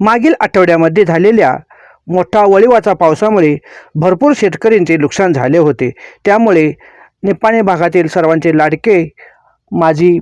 मागील आठवड्यामध्ये झालेल्या मोठा वळिवाचा पावसामुळे भरपूर शेतकऱ्यांचे नुकसान झाले होते. त्यामुळे निपाणी भागातील सर्वांचे लाडके माजी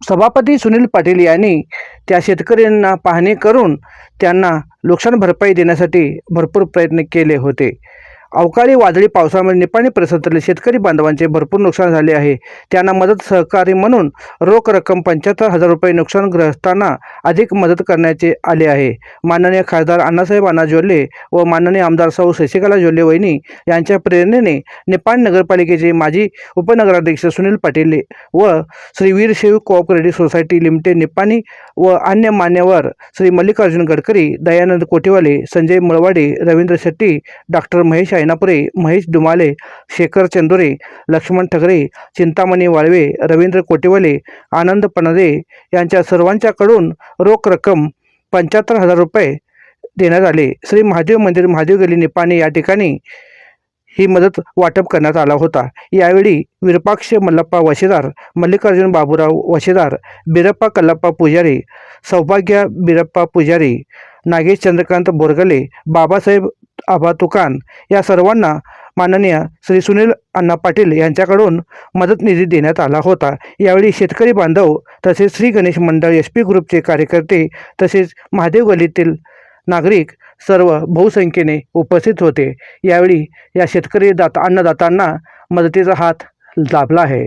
सभापती सुनील पाटील यांनी त्या शेतकऱ्यांना पाहणी करून त्यांना नुकसान भरपाई देण्यासाठी भरपूर प्रयत्न केले होते. अवकाळी वादळी पावसामुळे निपाणी परिसरातील शेतकरी बांधवांचे भरपूर नुकसान झाले आहे. त्यांना मदत सहकारी म्हणून रोख रक्कम पंच्याहत्तर हजार रुपये नुकसानग्रस्तांना अधिक मदत करण्याचे आले आहे. माननीय खासदार अण्णासाहेब अण्णा जोल्ले व माननीय आमदार सौ शशिकला जोल्ले वहिनी यांच्या प्रेरणेने निपाण नगरपालिकेचे माजी उपनगराध्यक्ष सुनील पाटील व Shri Veerashaiva cooperative society limited Nipani व अन्य मान्यवर श्री मल्लिकार्जुन गडकरी दयानंद कोटेवाले संजय मळवाडे रवींद्र शेट्टी डॉक्टर महेश ऐनापुरे महेश डुमाले शेखर चंदुरे लक्ष्मण ठगरे चिंतामणी वाळवे रवींद्र कोटेवाले आनंद पणदे यांच्या सर्वांच्याकडून रोख रक्कम पंच्याहत्तर हजार रुपये देण्यात आले. श्री महादेव मंदिर महादेव गली निपाणी या ठिकाणी ही मदत वाटप करण्यात आला होता. यावेळी विरुपाक्ष मल्लप्पा वशेदार मल्लिकार्जुन बाबूराव वशेदार बिरप्पा कल्लप्पा पुजारी सौभाग्य बिरप्पा पुजारी नागेश चंद्रकांत बोरगले बाबासाहेब आबा तुकान या सर्वांना माननीय श्री सुनील अण्णा पाटील यांच्याकडून मदत निधी देण्यात आला होता. यावेळी शेतकरी बांधव तसेच श्री गणेश मंडळ एस पी ग्रुपचे कार्यकर्ते तसेच महादेव गलीतील नागरिक सर्व बहुसंख्येने उपस्थित होते. यावेळी या शेतकरी दाता अन्नदातांना मदतीचा हात लाभला आहे.